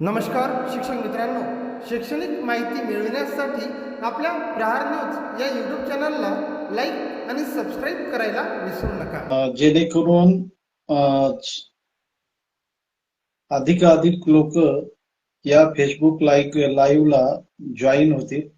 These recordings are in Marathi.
नमस्कार शिक्षक मित्रांनो. शैक्षणिक माहिती मिळविण्यासाठी आपल्या प्रहार न्यूज या युट्यूब चॅनलला लाईक आणि सबस्क्राईब करायला विसरू नका. जेणेकरून अधिकाधिक लोक या फेसबुक लाईव्ह लाईव्हला जॉईन होतील.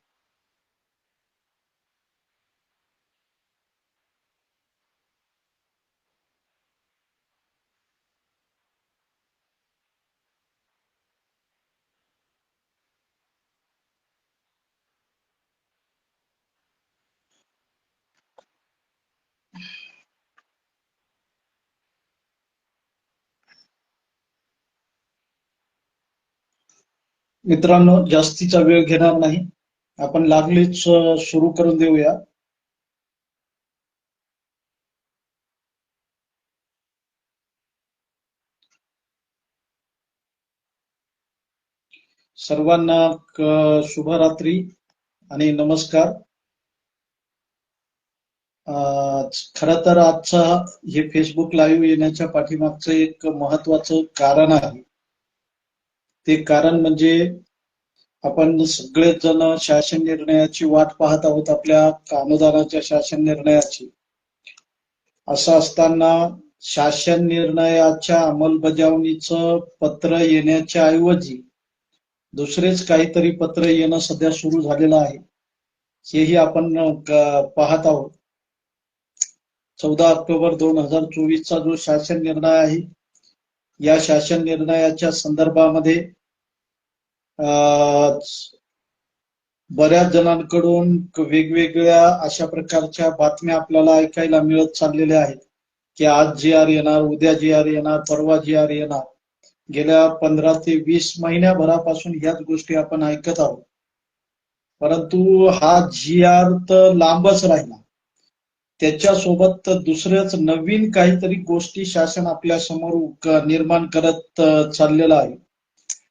मित्रांनो जास्तीचा वेळ घेणार नाही. आपण लागलीच सुरू करून देऊया. सर्वांना शुभरात्री आणि नमस्कार. खर तर आजचा हे फेसबुक लाईव्ह येण्याच्या पाठीमागचं एक महत्वाचं कारण आहे. ते कारण म्हणजे आपण सगळेच जण शासन निर्णयाची वाट पाहत आहोत आपल्या कामदाराच्या शासन निर्णयाची. असं असताना शासन निर्णयाच्या अंमलबजावणीचं पत्र येण्याच्या ऐवजी दुसरेच काहीतरी पत्र येणं सध्या सुरू झालेलं आहे. हेही आपण पाहत आहोत. चौदा ऑक्टोबर दोन हजार चोवीसचा जो शासन निर्णय आहे या शासन निर्णयाच्या संदर्भामध्ये बऱ्याच जणांकडून वेगवेगळ्या अशा प्रकारच्या बातम्या आपल्याला ऐकायला मिळत चाललेल्या आहेत. की आज जी आर येणार उद्या जी आर येणार परवा जी आर येणार. गेल्या पंधरा ते वीस महिन्याभरापासून ह्याच गोष्टी आपण ऐकत आहोत. परंतु हा जी आर तर लांबच राहिला. त्याच्यासोबत दुसऱ्याच नवीन काहीतरी गोष्टी शासन आपल्यासमोर निर्माण करत चाललेलं आहे.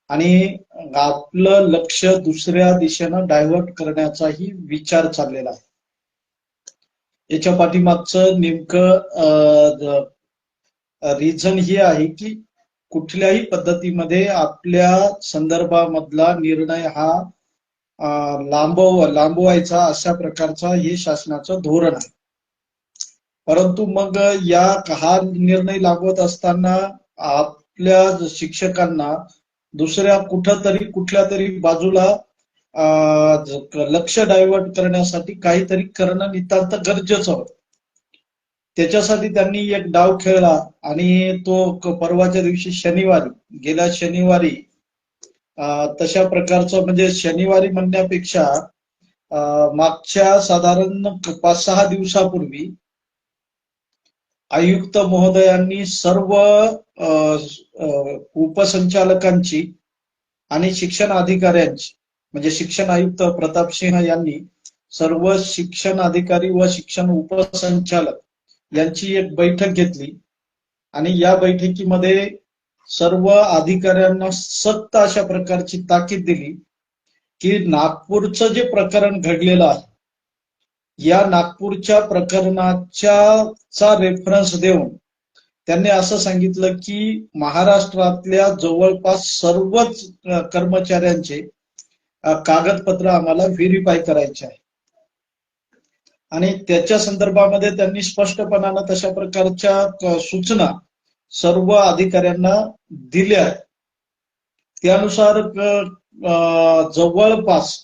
आणि आपलं लक्ष दुसऱ्या दिशेनं डायव्हर्ट करण्याचाही विचार चाललेला आहे. याच्या पाठीमागचं नेमकं रिझन हे आहे की कुठल्याही पद्धतीमध्ये आपल्या संदर्भामधला निर्णय हा लांबव लांबवायचा अशा प्रकारचा हे शासनाचं धोरण आहे. परंतु मग या हा निर्णय लागवत असताना आपल्या शिक्षकांना दुसऱ्या कुठंतरी कुठल्या तरी बाजूला लक्ष डायव्हर्ट करण्यासाठी काहीतरी करणं नितांत गरजेचं होतं. त्याच्यासाठी त्यांनी एक डाव खेळला आणि तो परवाच्या दिवशी शनिवारी गेल्या शनिवारी तशा प्रकारचं म्हणजे शनिवारी म्हणण्यापेक्षा अं, मागच्या साधारण पाच सहा दिवसापूर्वी आयुक्त महोदयांनी सर्व उपसंचालकांची आणि शिक्षण अधिकाऱ्यांची म्हणजे शिक्षण आयुक्त प्रताप सिंह यांनी सर्व शिक्षण अधिकारी व शिक्षण उपसंचालक यांची एक बैठक घेतली. आणि या बैठकीमध्ये सर्व अधिकाऱ्यांना सक्त अशा प्रकारची ताकीद दिली की नागपूरचं जे प्रकरण घडलेलं आहे या नागपूरच्या प्रकरणाच्या चा रेफरन्स देऊन त्यांनी असं सांगितलं की महाराष्ट्रातल्या जवळपास सर्वच कर्मचाऱ्यांचे कागदपत्र आम्हाला व्हेरीफाय करायचे आहे. आणि त्याच्या संदर्भामध्ये त्यांनी स्पष्टपणानं तशा प्रकारच्या सूचना सर्व अधिकाऱ्यांना दिल्या आहेत. त्यानुसार जवळपास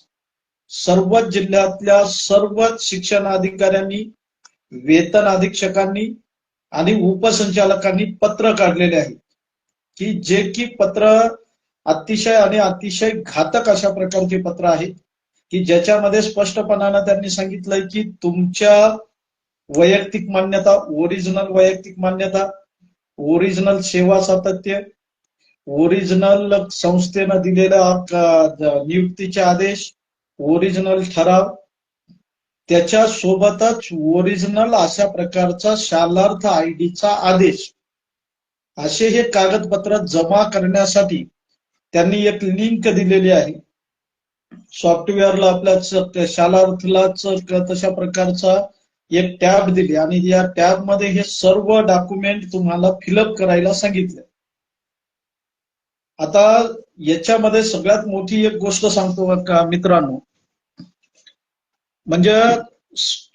सर्वच जिल्ह्यातल्या सर्वच शिक्षण अधिकाऱ्यांनी वेतन अधीक्षकांनी आणि उपसंचालकांनी पत्र काढलेले आहेत. की जे की पत्र अतिशय आणि अतिशय घातक अशा प्रकारचे पत्र आहे की ज्याच्यामध्ये स्पष्टपणानं त्यांनी सांगितलंय की तुमच्या वैयक्तिक मान्यता ओरिजिनल वैयक्तिक मान्यता ओरिजिनल सेवा सातत्य ओरिजिनल संस्थेनं दिलेला नियुक्तीचे आदेश ओरिजिनल ठराव. त्याच्या सोबतच ओरिजिनल अशा प्रकारचा शालार्थ आय डीचा आदेश. असे हे कागदपत्र जमा करण्यासाठी त्यांनी एक लिंक दिलेली आहे. सॉफ्टवेअरला आपल्या शालार्थलाच तशा प्रकारचा एक टॅब दिली आणि या टॅबमध्ये हे सर्व डॉक्युमेंट तुम्हाला फिलअप करायला सांगितले. आता याच्यामध्ये सगळ्यात मोठी एक गोष्ट सांगतो का मित्रांनो? म्हणजे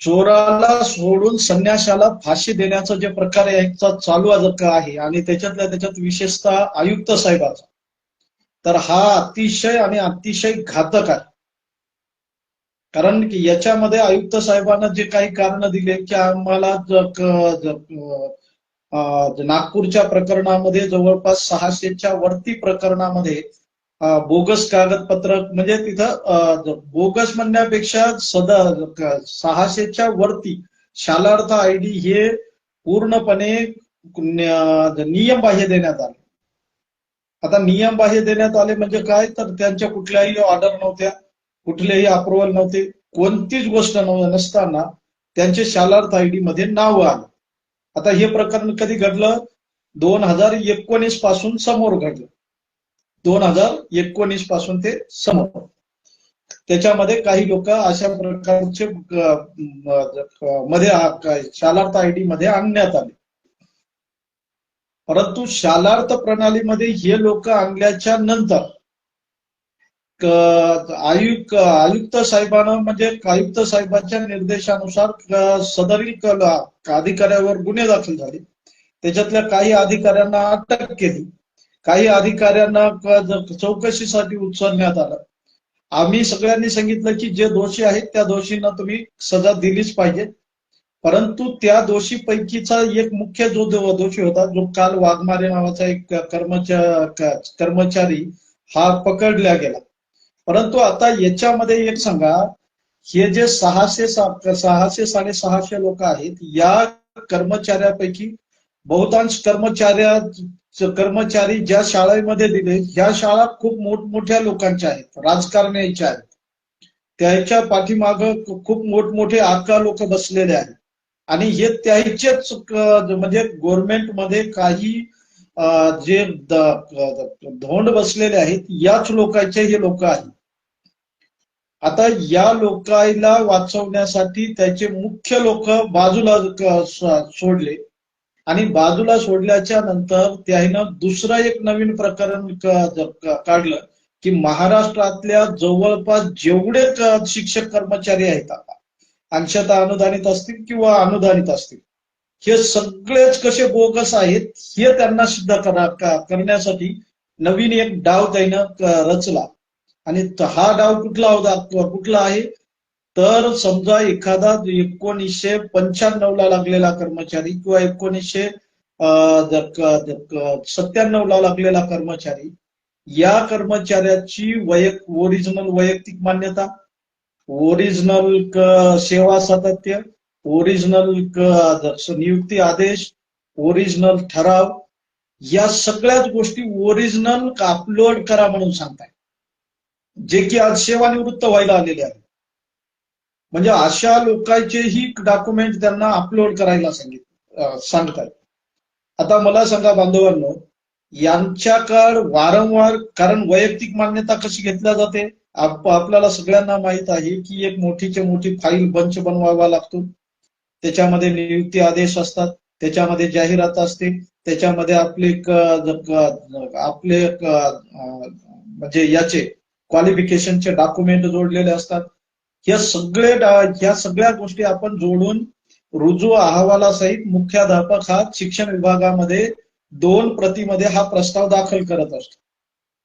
चोराला सोडून संन्याशाला फाशी देण्याचा जे प्रकार याचा चालू आज आहे. आणि त्याच्यातल्या त्याच्यात विशेषतः आयुक्त साहेबाचा. तर हा अतिशय आणि अतिशय घातक आहे. कारण की याच्यामध्ये आयुक्त साहेबांना जे काही कारण दिले की आम्हाला नागपूरच्या प्रकरणामध्ये जवळपास सहाशेच्या वरती प्रकरणामध्ये बोगस कागदपत्र म्हणजे तिथं बोगस म्हणण्यापेक्षा सदा सहाशेच्या वरती शालार्थ आय डी हे पूर्णपणे नियम नियमबाह्य देण्यात आले. आता नियमबाह्य देण्यात आले म्हणजे काय? तर त्यांच्या कुठल्याही ऑर्डर नव्हत्या कुठलेही अप्रुव्हल नव्हते कोणतीच गोष्ट नसताना त्यांचे शालार्थ आय डी मध्ये नाव आलं. आता हे प्रकरण कधी घडलं? दोन हजार एकोणीसपासून समोर घडलं. दोन हजार एकोणीसपासून ते समोर. त्याच्यामध्ये काही लोक अशा प्रकारचे मध्ये शालार्थ आय डी मध्ये आणण्यात आले. परंतु शालार्थ प्रणालीमध्ये हे लोक आणल्याच्या नंतर आयुक्त आयुक्त साहेबांना म्हणजे आयुक्त साहेबांच्या निर्देशानुसार क- सदरील अधिकाऱ्यावर गुन्हे दाखल झाले. त्याच्यातल्या काही अधिकाऱ्यांना अटक केली. काही अधिकाऱ्यांना चौकशीसाठी उचलण्यात आलं. आम्ही सगळ्यांनी सांगितलं की जे दोषी आहेत त्या दोषींना तुम्ही सजा दिलीच पाहिजे. परंतु त्या दोषीपैकीचा एक मुख्य जो दोषी होता जो काल वाघमारे नावाचा एक कर्मचा कर्मचारी हा पकडला गेला. परंतु आता याच्यामध्ये एक सांगा हे जे सहाशे सा- सहाशे साडेसहाशे लोक आहेत या कर्मचाऱ्यापैकी बहुतांश कर्मचाऱ्या कर्मचारी ज्या शाळेमध्ये दिले ज्या शाळा खूप मोठमोठ्या लोकांच्या आहेत राजकारण्याच्या आहेत त्याच्या पाठीमाग खूप मोठमोठे आका लोक बसलेले आहेत. आणि हे त्याचेच म्हणजे गव्हर्नमेंटमध्ये काही जे धोंड बसलेले आहेत याच लोकांचे हे लोक आहेत. आता या लोकायला वाचवण्यासाठी त्याचे मुख्य लोक बाजूला सोडले. आणि बाजूला सोडल्याच्या नंतर त्यानं दुसरं एक नवीन प्रकरण काढलं की महाराष्ट्रातल्या जवळपास जेवढे शिक्षक कर्मचारी आहेत आता अंशतः अनुदानित असतील किंवा अनुदानित असतील हे सगळेच कसे बोगस आहेत हे त्यांना सिद्ध करा करण्यासाठी नवीन एक डाव त्यानं रचला. आणि हा डाव कुठला होता? कुठला आहे? तर समजा एखादा एकोणीसशे पंच्याण्णव ला लागलेला कर्मचारी किंवा एकोणीसशे सत्त्याण्णव ला लागलेला कर्मचारी या कर्मचाऱ्याची वैयक ओरिजिनल वैयक्तिक मान्यता ओरिजिनल सेवा सातत्य ओरिजिनल नियुक्ती आदेश ओरिजिनल ठराव या सगळ्याच गोष्टी ओरिजिनल अपलोड करा म्हणून सांगताय. जे की आज सेवानिवृत्त व्हायला आलेले आहेत. म्हणजे अशा लोकांचेही डॉक्युमेंट त्यांना अपलोड करायला सांगित सांगतात आता मला सांगा बांधवांनो यांच्याकडे वारंवार कारण वैयक्तिक मान्यता कशी घेतल्या जाते? आपल्याला सगळ्यांना माहीत आहे की एक मोठीच्या मोठी फाईल बंच बनवावा लागतो. त्याच्यामध्ये नियुक्ती आदेश असतात त्याच्यामध्ये जाहिरात असते त्याच्यामध्ये आपले आपले म्हणजे याचे क्वालिफिकेशनचे डॉक्युमेंट जोडलेले असतात. हे सगळे ह्या सगळ्या गोष्टी आपण जोडून रुजू अहवालासहित मुख्याध्यापक हा शिक्षण विभागामध्ये दोन प्रतीमध्ये हा प्रस्ताव दाखल करत असतो.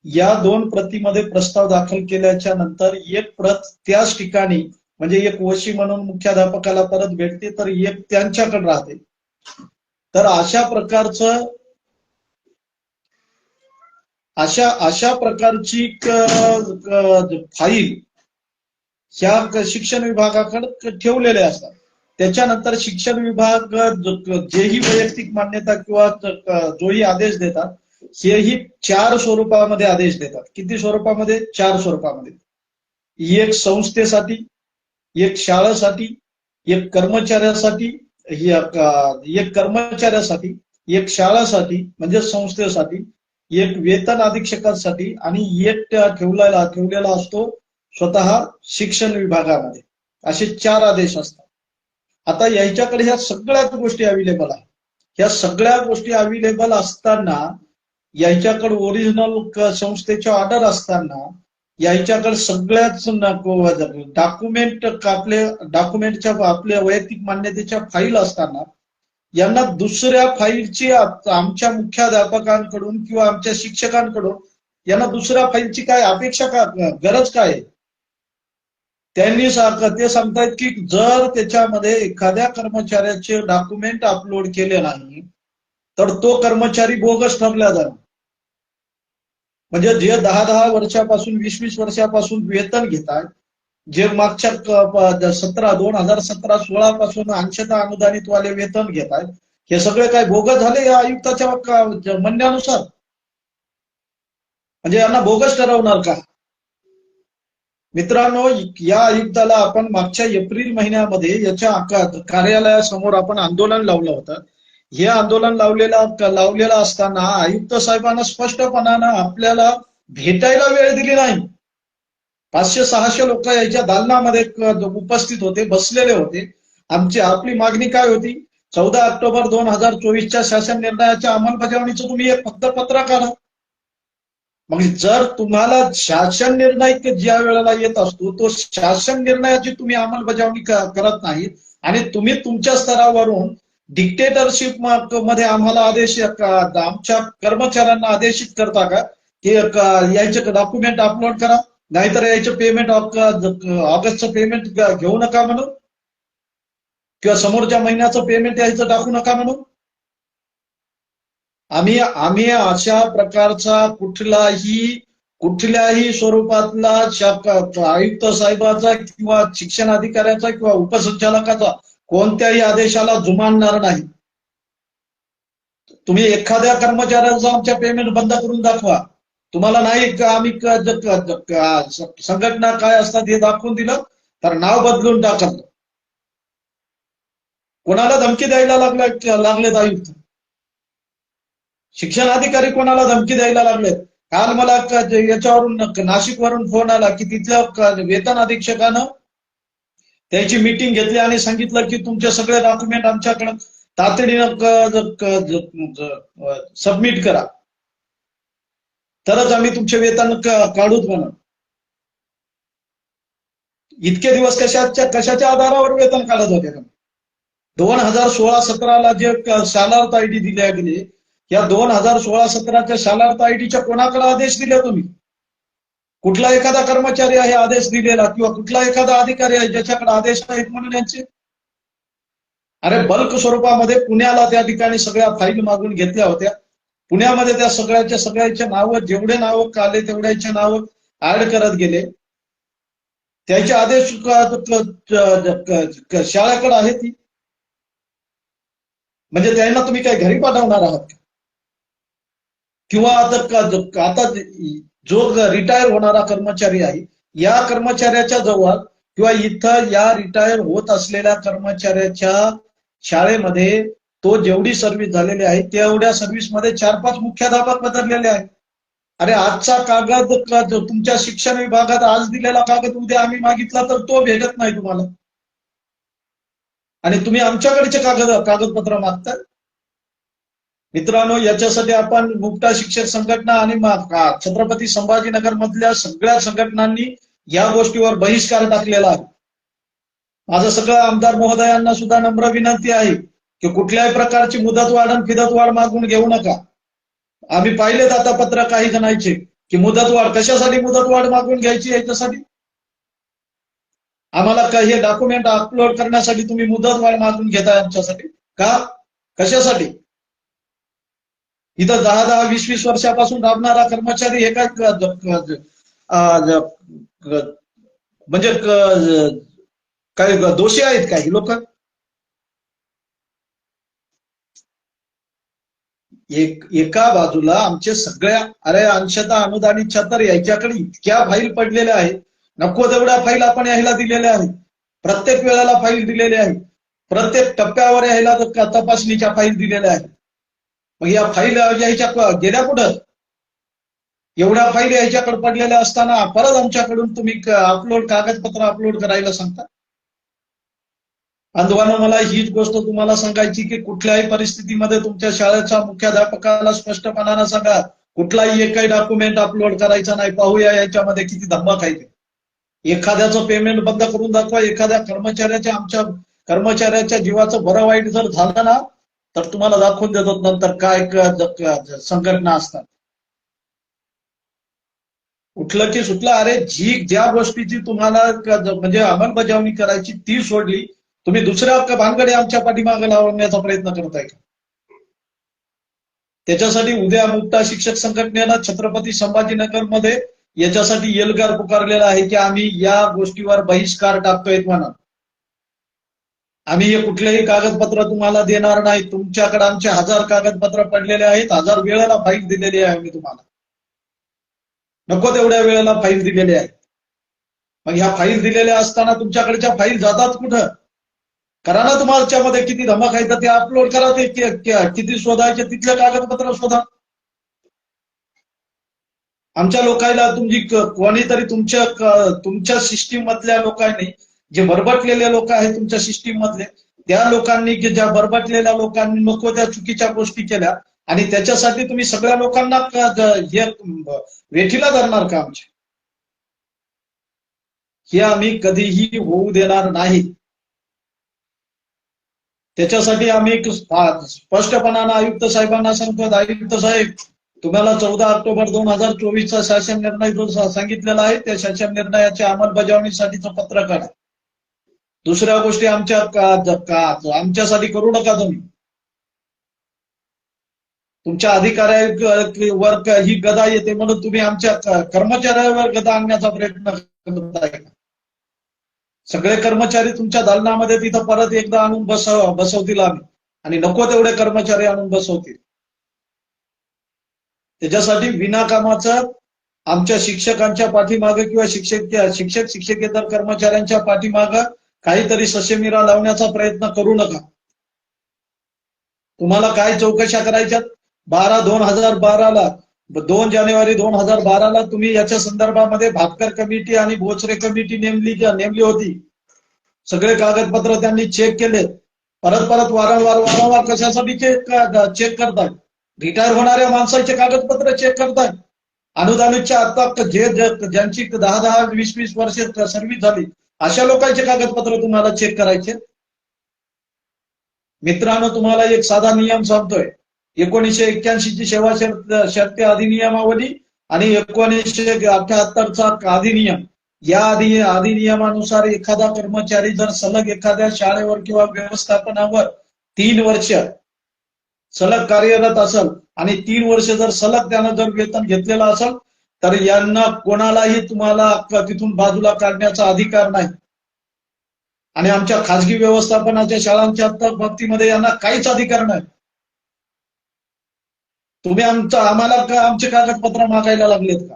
या दोन प्रतीमध्ये प्रस्ताव दाखल केल्याच्यानंतर एक प्रत त्याच ठिकाणी म्हणजे एक वशी म्हणून मुख्याध्यापकाला परत भेटते तर एक त्यांच्याकडे राहते. तर अशा प्रकारचं अशा अशा प्रकारची फाईल ह्या शिक्षण विभागाकडे ठेवलेले असतात. त्याच्यानंतर शिक्षण विभाग जेही वैयक्तिक मान्यता किंवा जोही आदेश देतात हेही चार स्वरूपामध्ये आदेश देतात. किती स्वरूपामध्ये? चार स्वरूपामध्ये. एक संस्थेसाठी एक शाळेसाठी एक कर्मचाऱ्यासाठी एक कर्मचाऱ्यासाठी एक शाळासाठी म्हणजे संस्थेसाठी एक वेतन अधीक्षकांसाठी आणि एक ठेवलेला ठेवलेला असतो स्वतः शिक्षण विभागामध्ये. असे चार आदेश असतात. आता याच्याकडे ह्या सगळ्याच गोष्टी अवेलेबल आहेत. ह्या सगळ्या गोष्टी अवेलेबल असताना याच्याकडे ओरिजिनल संस्थेचे ऑर्डर असताना याच्याकडे सगळ्याच डॉक्युमेंट आपले डॉक्युमेंटच्या आपल्या वैयक्तिक मान्यतेच्या फाईल असताना यांना दुसऱ्या फाईलची आमच्या मुख्याध्यापकांकडून किंवा आमच्या शिक्षकांकडून यांना दुसऱ्या फाईलची काय अपेक्षा का गरज काय आहे? त्यांनी ते सांगतायत की जर त्याच्यामध्ये एखाद्या कर्मचाऱ्याचे डॉक्युमेंट अपलोड केले नाही तर तो कर्मचारी बोगस ठरला जाणार. म्हणजे जे दहा दहा वर्षापासून वीस वीस वर्षापासून वेतन घेतात जे मागच्या सतरा दोन हजार सतरा सोळा पासून अंशतः अनुदानित वाले वेतन घेत आहेत हे सगळे काय बोगस झाले या आयुक्ताच्या म्हणण्यानुसार? म्हणजे यांना बोगस ठरवणार का? मित्रांनो या आयुक्ताला आपण मागच्या एप्रिल महिन्यामध्ये याच्या कार्यालयासमोर आपण आंदोलन लावलं होतं. हे आंदोलन लावलेला लावलेलं असताना आयुक्त साहेबांना स्पष्टपणानं आपल्याला भेटायला वेळ दिली नाही. पाचशे सहाशे लोक याच्या दालनामध्ये उपस्थित होते बसलेले होते. आमची आपली मागणी काय होती? चौदा ऑक्टोबर दोन हजार चोवीसच्या शासन निर्णयाच्या अंमलबजावणीचं तुम्ही एक फक्त पत्र काढा. मग जर तुम्हाला शासन निर्णय ज्या वेळेला येत असतो तो शासन निर्णयाची तुम्ही अंमलबजावणी करत नाही आणि तुम्ही तुमच्या स्तरावरून डिक्टेटरशिपमध्ये आम्हाला आदेश आमच्या कर्मचाऱ्यांना आदेशित करता का? की याचे डॉक्युमेंट अपलोड करा. नाहीतर याचं पेमेंट ऑगस्टचं पेमेंट घेऊ नका म्हणून. किंवा समोरच्या महिन्याचं पेमेंट यायचं टाकू नका म्हणून. आम्ही आम्ही अशा प्रकारचा कुठलाही कुठल्याही स्वरूपातला आयुक्त साहेबाचा किंवा शिक्षण अधिकाऱ्याचा किंवा उपसंचालकाचा कोणत्याही आदेशाला जुमानणार नाही. तुम्ही एखाद्या कर्मचाऱ्याचा आमच्या पेमेंट बंद करून दाखवा. तुम्हाला नाही का आम्ही संघटना काय असतात हे दाखवून दिलं तर नाव बदलून टाकलं कोणाला धमकी द्यायला लागल्या लागलेत आयुक्त? शिक्षण अधिकारी कोणाला धमकी द्यायला लागलेत? काल मला याच्यावरून नाशिकवरून फोन आला की तिथल्या वेतन अधीक्षकानं त्याची मीटिंग घेतली आणि सांगितलं की तुमचे सगळे डॉक्युमेंट आमच्याकडे तातडीनं सबमिट करा. तरच आम्ही तुमचे वेतन काढूच काढूत म्हणून. इतके दिवस कशाच्या कशाच्या आधारावर वेतन काढत होते दोन हजार सोळा सतराला जे क- आयडी दिल्या गेली या दोन हजार सोळा सतराच्या शालार्थ आयटीच्या कोणाकडे आदेश दिले तुम्ही? कुठला एखादा कर्मचारी आहे आदेश दिलेला किंवा कुठला एखादा अधिकारी आहे ज्याच्याकडे आदेश नाहीत म्हणून यांचे? अरे बल्क स्वरूपामध्ये पुण्याला त्या ठिकाणी सगळ्या फाईल मागून घेतल्या होत्या. पुण्यामध्ये त्या सगळ्याच्या सगळ्याच्या नावं जेवढे नावं काले तेवढ्याचे नावं ऍड करत गेले. त्याचे आदेश शाळेकडे आहे ती? म्हणजे त्यांना तुम्ही काय घरी पाठवणार आहात का? किंवा आता आता जो रिटायर होणारा कर्मचारी आहे या कर्मचाऱ्याच्या जवळ किंवा इथं या रिटायर होत असलेल्या कर्मचाऱ्याच्या शाळेमध्ये तो जेवढी सर्व्हिस झालेली आहे तेवढ्या सर्व्हिसमध्ये चार पाच मुख्याध्यापक बदललेले आहेत. अरे आजचा कागद तुमच्या शिक्षण विभागात आज दिलेला कागद उद्या आम्ही मागितला तर तो भेटत नाही तुम्हाला. आणि तुम्ही आमच्याकडचे कागद कागदपत्र मागताय. मित्रांनो याच्यासाठी आपण मुक्ता शिक्षक संघटना आणि छत्रपती संभाजीनगर मधल्या सगळ्या संघटनांनी या गोष्टीवर बहिष्कार टाकलेला आहे. माझं सगळं आमदार महोदयांना सुद्धा नम्र विनंती आहे की कुठल्याही प्रकारची मुदतवाढ आणि फिदतवाढ मागून घेऊ नका. आम्ही पाहिलेत आता पत्र काही जणांचे की मुदतवाढ कशासाठी मुदतवाढ मागून घ्यायची याच्यासाठी? आम्हाला काही हे डॉक्युमेंट अपलोड करण्यासाठी तुम्ही मुदतवाढ मागून घेताय आमच्यासाठी? का? कशासाठी? इथं दहा दहा वीस वीस वर्षापासून राबणारा कर्मचारी हे काय म्हणजे काय दोषी आहेत काही लोक? एक एका बाजूला आमचे सगळ्या अरे अंशतः अनुदानित छतर याच्याकडे इतक्या फाईल पडलेल्या आहेत. नको तेवढ्या फाईल आपण यायला दिलेल्या आहेत. प्रत्येक वेळेला फाईल दिलेली आहे प्रत्येक टप्प्यावर यायला तपासणीच्या फाईल दिलेल्या आहेत. मग या फाईल यायच्या गेल्या कुठं? एवढ्या फाईल याच्याकडे पडलेल्या असताना परत आमच्याकडून तुम्ही अपलोड कागदपत्र अपलोड करायला सांगता? बांधवानं मला हीच गोष्ट तुम्हाला सांगायची की कुठल्याही परिस्थितीमध्ये तुमच्या शाळेच्या मुख्याध्यापकाला स्पष्टपणानं सांगा कुठलाही एकही डॉक्युमेंट अपलोड करायचा नाही. पाहूया याच्यामध्ये किती धम्मक आहे ते. एखाद्याचं पेमेंट बंद करून दाखवा एखाद्या कर्मचाऱ्याच्या आमच्या कर्मचाऱ्याच्या जीवाचं बरं वाईट जर झालं ना तर तुम्हाला दाखवून देतो नंतर काय संघटना असतात. उठलं की सुटलं अरे जी ज्या गोष्टीची तुम्हाला म्हणजे अंमलबजावणी करायची ती सोडली तुम्ही दुसऱ्या भानगडे आमच्या पाठीमागे लावण्याचा प्रयत्न करताय का? त्याच्यासाठी उद्या मुक्ता शिक्षक संघटनेनं छत्रपती संभाजीनगरमध्ये याच्यासाठी एल्गार पुकारलेला आहे की आम्ही या गोष्टीवर बहिष्कार टाकतोय म्हणा आम्ही हे कुठलेही कागदपत्र तुम्हाला देणार नाही. तुमच्याकडे आमचे हजार कागदपत्र पडलेले आहेत. हजार वेळेला फाईल दिलेली आहे आम्ही तुम्हाला. नको तेवढ्या वेळेला फाईल दिलेली आहे मग ह्या फाईल दिलेल्या असताना तुमच्याकडच्या फाईल जातात कुठं? करा ना तुमच्यामध्ये किती धमक आहे तर ते अपलोड करा ते किती शोधायचे तिथले कागदपत्र शोधा. आमच्या लोकांना तुमची कोणीतरी तुमच्या तुमच्या सिस्टीम मधल्या लोकांनी जे बरबटलेले लोक आहेत तुमच्या सिस्टीम मधले त्या लोकांनी की ज्या बरबटलेल्या लोकांनी नको त्या चुकीच्या गोष्टी केल्या आणि त्याच्यासाठी तुम्ही सगळ्या लोकांना हे वेठीला धरणार का आमच्या हे आम्ही कधीही होऊ देणार नाही. त्याच्यासाठी आम्ही स्पष्टपणानं आयुक्त साहेबांना सांगतो आयुक्त साहेब तुम्हाला चौदा ऑक्टोबर दोन हजार चोवीसचा शासन निर्णय जो सांगितलेला आहे त्या शासन निर्णयाच्या अंमलबजावणीसाठीचं पत्र काढा. दुसऱ्या गोष्टी आमच्या का- का- आमच्यासाठी करू नका तुम्ही. तुमच्या अधिकाऱ्यावर ही गदा येते म्हणून तुम्ही आमच्या कर्मचाऱ्यावर गदा आणण्याचा प्रयत्न करताय सगळे कर्मचारी तुमच्या दालनामध्ये तिथं परत एकदा आणून बसव बसवतील आम्ही. आणि नको तेवढे कर्मचारी आणून बसवतील. त्याच्यासाठी विनाकामाचं आमच्या शिक्षकांच्या पाठीमागे किंवा शिक्षक शिक्षक शिक्षकेतर कर्मचाऱ्यांच्या पाठीमागं काहीतरी ससेमिरा लावण्याचा प्रयत्न करू नका. तुम्हाला काय चौकशा करायच्यात? बारा दोन हजार बाराला दोन जानेवारी दोन हजार बाराला तुम्ही याच्या संदर्भामध्ये भापकर कमिटी आणि बोचरे कमिटी नेमली नेमली होती. सगळे कागदपत्र त्यांनी चेक केले परत परत वारंवार वारंवार कशासाठी चेक चेक करतात रिटायर होणाऱ्या माणसाचे कागदपत्र चेक करतात अनुदानितच्या आता जे जे- ज्यांची दहा दहा वीस वीस वर्ष सर्व्हिस झाली अशा लोकांचे कागदपत्र तुम्हाला चेक करायचे मित्रांनो तुम्हाला एक साधा नियम सांगतोय. एकोणीसशे एक्क्याऐंशी ची सेवा शर्त अधिनियमावली आणि एकोणीसशे अठ्याहत्तरचा अधिनियम. या अधि अधिनियमानुसार एखादा कर्मचारी जर सलग एखाद्या शाळेवर किंवा व्यवस्थापनावर तीन वर्ष सलग कार्यरत असेल आणि तीन वर्ष जर सलग त्यानं जर वेतन घेतलेलं असेल तर यांना कोणालाही तुम्हाला तिथून बाजूला काढण्याचा अधिकार नाही. आणि आमच्या खाजगी व्यवस्थापनाच्या शाळांच्या बाबतीमध्ये यांना काहीच अधिकार नाही. तुम्ही आमचं आम्हाला का आमचे कागदपत्र मागायला लागलेत का?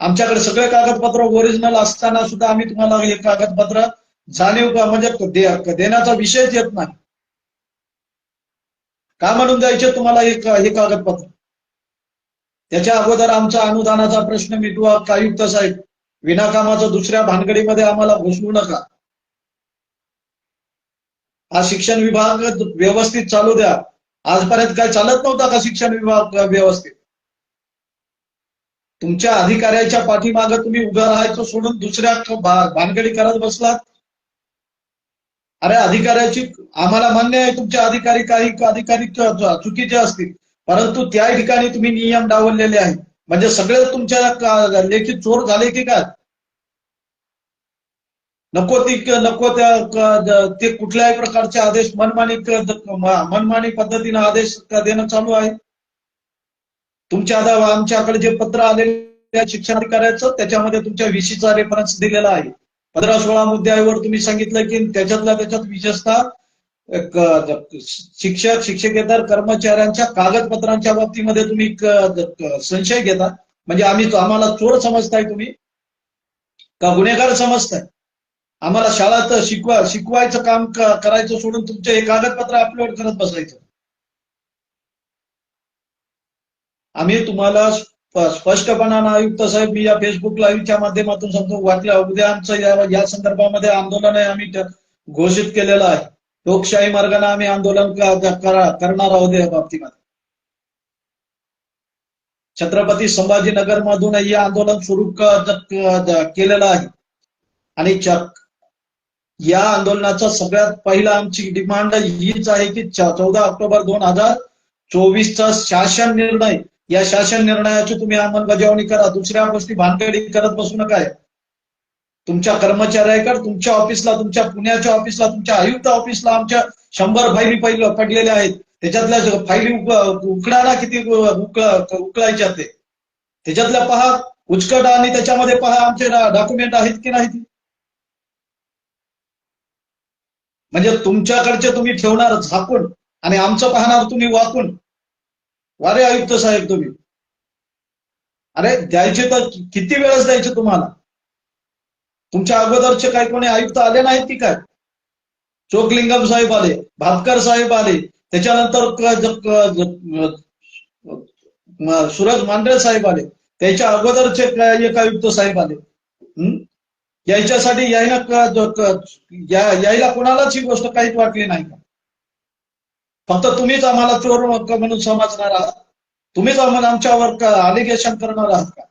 आमच्याकडे सगळे कागदपत्र ओरिजिनल असताना सुद्धा आम्ही तुम्हाला हे कागदपत्र जाणीव का म्हणजे दे- देण्याचा विषयच येत नाही. का म्हणून द्यायचे तुम्हाला हे कागदपत्र? त्याच्या अगोदर आमचा अनुदानाचा प्रश्न मिटवा आयुक्त साहेब विनाकामाचं दुसऱ्या भानगडीमध्ये आम्हाला घुसवू नका. हा शिक्षण विभाग व्यवस्थित चालू द्या. आजपर्यंत काय चालत नव्हता का शिक्षण विभाग व्यवस्थित? तुमच्या अधिकाऱ्याच्या पाठीमागे तुम्ही उभं राहायचं सोडून दुसऱ्या भानगडी करत बसलात? अरे अधिकाऱ्याची आम्हाला मान्य आहे तुमचे अधिकारी काही अधिकारी चुकीचे असतील. परंतु त्या ठिकाणी तुम्ही नियम डावललेले आहेत. म्हणजे सगळे तुमच्या लेखी चोर झाले की काय? नको ती नको त्या ते कुठल्याही प्रकारचे आदेश मनमानी मनमानी पद्धतीने आदेश देणं चालू आहे? तुमच्या आता आमच्याकडे जे पत्र आलेले शिक्षण अधिकाऱ्याचं त्याच्यामध्ये तुमच्या विशीचा रेफरन्स दिलेला आहे. पंधरा सोळा मुद्द्यावर तुम्ही सांगितलं की त्याच्यातल्या त्याच्यात विशेषतः शिक्षक शिक्षकेतर कर्मचाऱ्यांच्या कागदपत्रांच्या बाबतीमध्ये तुम्ही संशय घेता. म्हणजे आम्ही आम्हाला चोर समजताय तुम्ही का गुन्हेगार समजताय? आम्हाला शाळात शिकवा शिकवायचं काम करायचं सोडून तुमचे हे कागदपत्र अपलोड करत बसायचं. आम्ही तुम्हाला स्पष्टपणानं आयुक्त साहेब मी या फेसबुक लाईव्हच्या माध्यमातून सांगतो वाटल्या उद्या आमचं या संदर्भामध्ये आंदोलन आहे आम्ही घोषित केलेलं आहे. लोकशाही मार्गाने आम्ही आंदोलन करणार आहोत या बाबतीमध्ये. छत्रपती संभाजीनगर मधून हे आंदोलन सुरू केलेलं आहे. आणि या आंदोलनाचा सगळ्यात पहिला आमची डिमांड हीच आहे की चौदा ऑक्टोबर दोन हजार चोवीसचा शासन निर्णय. या शासन निर्णयाची तुम्ही अंमलबजावणी करा. दुसऱ्या गोष्टी भानगडी करत बसू नका. तुमच्या कर्मचाऱ्याकडे तुमच्या ऑफिसला तुमच्या पुण्याच्या ऑफिसला तुमच्या आयुक्त ऑफिसला आमच्या शंभर फायली पहिले पडलेल्या आहेत. त्याच्यातल्या फायली उकडायला किती उकळायच्या ते. त्याच्यातल्या पहा उचकट आणि त्याच्यामध्ये पहा आमचे डॉक्युमेंट आहेत की नाही म्हणजे तुमच्याकडचे तुम्ही ठेवणार झाकून आणि आमचं पाहणार तुम्ही वाकून. वारे आयुक्त साहेब तुम्ही. अरे द्यायचे तर किती वेळेस द्यायचे तुम्हाला? तुमच्या अगोदरचे काही कोणी आयुक्त आले नाहीत की काय? चोकलिंगम साहेब आले भापकर साहेब आले त्याच्यानंतर सुरज मांढरे साहेब आले त्याच्या अगोदरचे एक आयुक्त साहेब आले. यायच्यासाठी यायला यायला कोणालाच ही गोष्ट काहीच वाटली नाही का? फक्त तुम्हीच आम्हाला चोर म्हणून समजणार आहात. तुम्हीच आम्हाला आमच्यावर अलिगेशन करणार आहात का?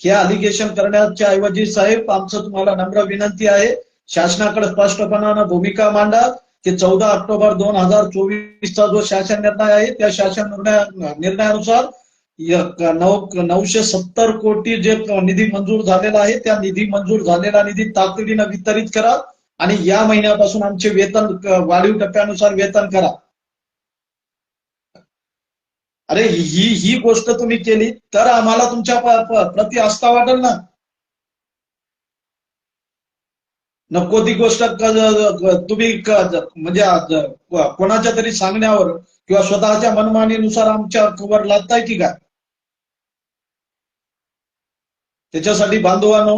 हे अलिगेशन करण्याच्या ऐवजी साहेब आमचं तुम्हाला नम्र विनंती आहे. शासनाकडे स्पष्टपणानं भूमिका मांडा. की चौदा ऑक्टोबर दोन हजार चोवीसचा जो शासन निर्णय आहे त्या शासन निर्णय निर्णयानुसार नऊ नऊशे सत्तर कोटी जे निधी मंजूर झालेला आहे त्या निधी मंजूर झालेला निधी तातडीनं वितरित करा आणि या महिन्यापासून आमचे वेतन वाढीव टप्प्यानुसार वेतन करा. अरे ही ही गोष्ट तुम्ही केली तर आम्हाला तुमच्या प्रति आस्था वाटेल ना. नको ती गोष्ट तुम्ही म्हणजे कोणाच्या तरी सांगण्यावर किंवा स्वतःच्या मनमानीनुसार आमच्या वर लादताय की काय? त्याच्यासाठी बांधवांनो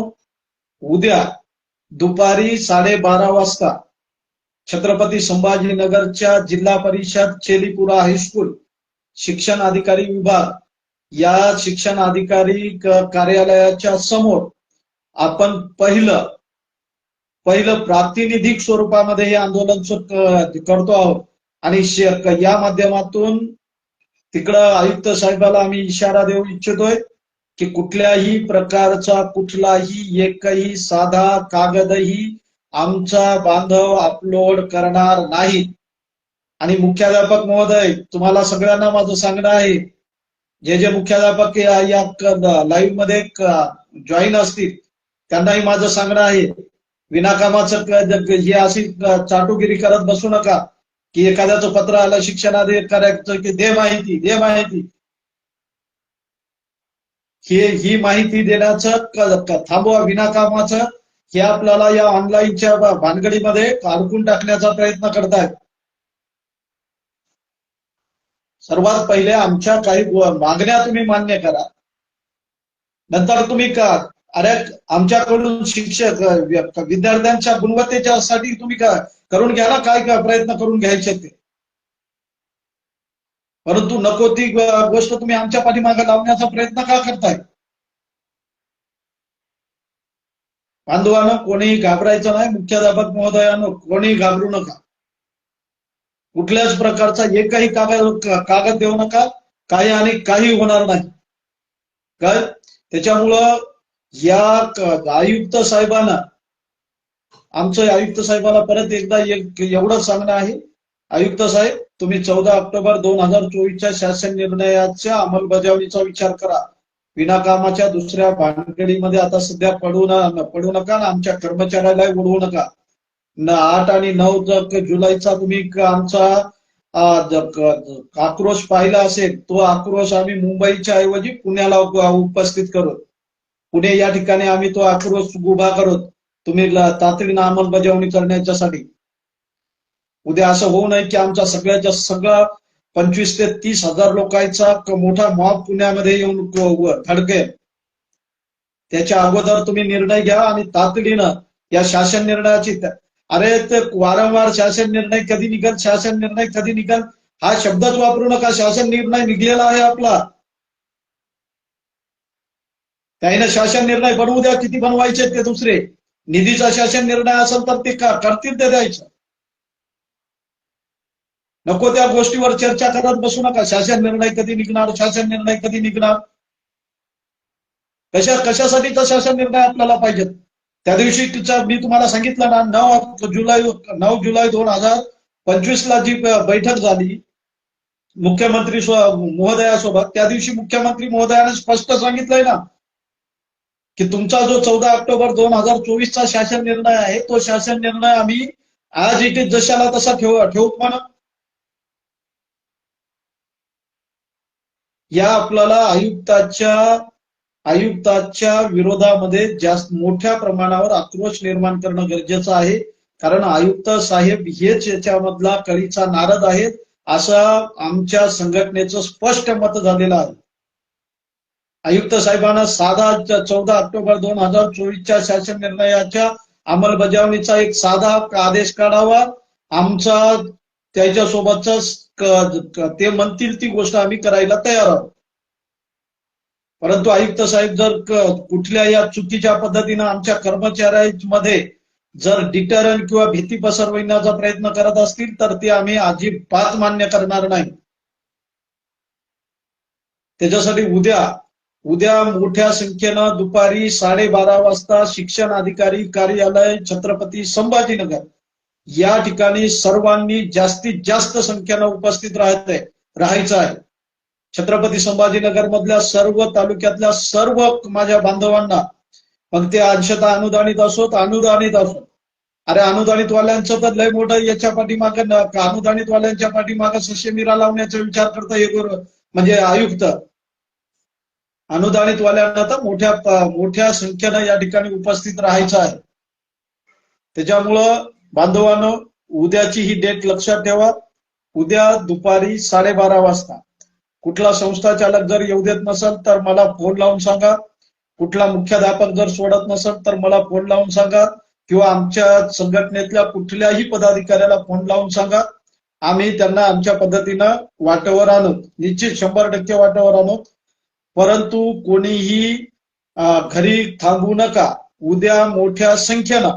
उद्या दुपारी साडेबारा वाजता छत्रपती संभाजीनगरच्या जिल्हा परिषद चेलीपुरा हायस्कूल शिक्षण अधिकारी विभाग या शिक्षण अधिकारी कार्यालयाच्या समोर आपण पहिलं पहिलं प्रातिनिधिक स्वरूपामध्ये हे आंदोलन करतो आहोत. आणि शे- या माध्यमातून तिकडं आयुक्त साहेबाला आम्ही इशारा देऊ इच्छितोय की कुठल्याही प्रकारचा कुठलाही एकही साधा कागदही आमचा बांधव अपलोड करणार नाही. आणि मुख्याध्यापक महोदय तुम्हाला सगळ्यांना माझं सांगणं आहे. जे जे मुख्याध्यापक या लाईव्हमध्ये जॉईन असतील त्यांनाही माझं सांगणं आहे. विनाकामाचं हे अशी चाटुगिरी करत बसू नका की एखाद्याचं पत्र आलं शिक्षणाधिकाऱ्याचं की दे माहिती दे माहिती. हे ही माहिती देण्याचं थांबवा विनाकामाचं. हे आपल्याला या ऑनलाईनच्या भानगडीमध्ये अडकून टाकण्याचा प्रयत्न करतायत. सर्वात पहिले आमच्या काही मागण्या तुम्ही मान्य करा. नंतर तुम्ही का अरे आमच्याकडून शिक्षक विद्यार्थ्यांच्या गुणवत्तेच्या साठी तुम्ही का करून घ्या ना काय प्रयत्न करून घ्यायचे ते? परंतु नको ती गोष्ट तुम्ही आमच्या पाठीमागे लावण्याचा प्रयत्न का करताय? बांधवानं कोणीही घाबरायचं नाही. मुख्याध्यापक महोदयानं कोणीही घाबरू नका. कुठल्याच प्रकारचा एकही कागद कागद देऊ नका. काही आणि काही होणार नाही. काय? त्याच्यामुळं या आयुक्त साहेबांना आमचं आयुक्त साहेबाला परत एकदा एक सांगणं आहे. आयुक्त साहेब तुम्ही चौदा ऑक्टोबर दोन हजार चोवीसच्या शासन निर्णयाच्या अंमलबजावणीचा विचार करा. विनाकामाच्या दुसऱ्या भानगडीमध्ये आता सध्या पडू ना पडू नका आणि आमच्या कर्मचाऱ्याला उडवू नका. आठ आणि नऊ ज- जुलैचा तुम्ही आमचा आक्रोश पाहिला असेल तो आक्रोश आम्ही मुंबईच्या ऐवजी पुण्याला उपस्थित करू पुणे या ठिकाणी आम्ही तो आक्रोश उभा करत तुम्ही तातडीनं अंमलबजावणी करण्याच्यासाठी. उद्या असं होऊ नये की आमचा सगळ्याच्या सगळं पंचवीस ते तीस हजार लोकांचा मोठा मॉब पुण्यामध्ये येऊन व- धडकेल. त्याच्या अगोदर तुम्ही निर्णय घ्या आणि तातडीनं या शासन निर्णयाची अरे ते वारंवार शासन निर्णय कधी निघल शासन निर्णय कधी निघल? हा शब्दच वापरू नका शासन निर्णय निघलेला आहे आपला. त्याने शासन निर्णय बनवू द्या किती बनवायचे ते दुसरे. निधीचा शासन निर्णय असेल तर ते का- करतील ते द्यायचं. नको त्या गोष्टीवर चर्चा करत बसू नका. शासन निर्णय कधी निघणार शासन निर्णय कधी निघणार? कशा कशासाठीचा शासन निर्णय आपल्याला पाहिजेत? त्या दिवशी तिचा मी तुम्हाला सांगितलं ना नऊ जुलै नऊ जुलै दोन हजार पंचवीस ला जी बैठक झाली मुख्यमंत्री महोदयासोबत त्या दिवशी मुख्यमंत्री महोदयाने स्पष्ट सांगितलंय ना की तुमचा जो चौदा ऑक्टोबर दोन हजार चोवीसचा शासन निर्णय आहे तो शासन निर्णय आम्ही आज इथे जशाला तसा ठेवू ठेवू म्हणा. या आपल्याला आयुक्ताच्या आयुक्ताच्या विरोधामध्ये जास्त मोठ्या प्रमाणावर आक्रोश निर्माण करणं गरजेचं आहे. कारण आयुक्त साहेब हेच याच्यामधला कळीचा नारद आहेत असं आमच्या संघटनेचं स्पष्ट मत झालेलं आहे. आयुक्त साहेबांना साधा चौदा ऑक्टोबर दोन हजार चोवीसच्या शासन निर्णयाच्या अंमलबजावणीचा एक साधा आदेश काढावा. आमचा त्याच्यासोबतचा ते म्हणतील ती गोष्ट आम्ही करायला तयार आहोत. परंतु आयुक्त साहेब जर कुठल्या या चुकीच्या पद्धतीनं आमच्या कर्मचाऱ्यांमध्ये जर डिटरन किंवा भीती पसरविण्याचा प्रयत्न करत असतील तर ते आम्ही अजिबात मान्य करणार नाही. त्याच्यासाठी उद्या उद्या मोठ्या संख्येनं दुपारी साडेबारा वाजता शिक्षण अधिकारी कार्यालय छत्रपती संभाजीनगर या ठिकाणी सर्वांनी जास्तीत जास्त संख्येनं उपस्थित राहत राहायचं आहे. छत्रपती संभाजीनगर मधल्या सर्व तालुक्यातल्या सर्व माझ्या बांधवांना मग ते अंशतः अनुदानित असोत अनुदानित असोत. अरे अनुदानित वाल्यांचं तर लय मोठं याच्या पाठीमाग अनुदानित वाल्यांच्या पाठीमागं सशेमिरा लावण्याचा विचार करता हे गुरु- म्हणजे आयुक्त. अनुदानित वाल्यांना तर मोठ्या मोठ्या संख्येनं या ठिकाणी उपस्थित राहायचं आहे. त्याच्यामुळं बांधवांनो उद्याची ही डेट लक्षात ठेवा. उद्या दुपारी साडेबारा वाजता. कुठला संस्था चालक जर येऊ देत नसेल तर मला फोन लावून सांगा. कुठला मुख्याध्यापक जर सोडत नसेल तर मला फोन लावून सांगा. किंवा आमच्या संघटनेतल्या कुठल्याही पदाधिकाऱ्याला फोन लावून सांगा. आम्ही त्यांना आमच्या पद्धतीनं वाटेवर आणू. निश्चित शंभर टक्के वाटेवर आणू. परंतु कोणीही घरी थांबू नका. उद्या मोठ्या संख्येनं.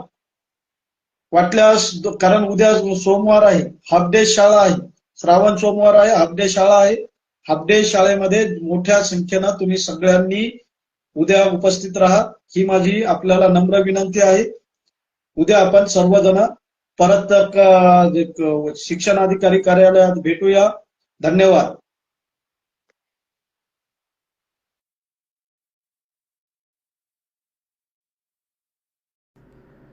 वाटल्यास कारण उद्या सोमवार आहे. हाफ डे शाळा आहे. श्रावण सोमवार आहे हाफ डे शाळा आहे. हाफ डे शाळेमध्ये मोठ्या संख्येनं तुम्ही सगळ्यांनी उद्या उपस्थित राहा. ही माझी आपल्याला नम्र विनंती आहे. उद्या आपण सर्वजण परत शिक्षण अधिकारी कार्यालयात भेटूया. धन्यवाद.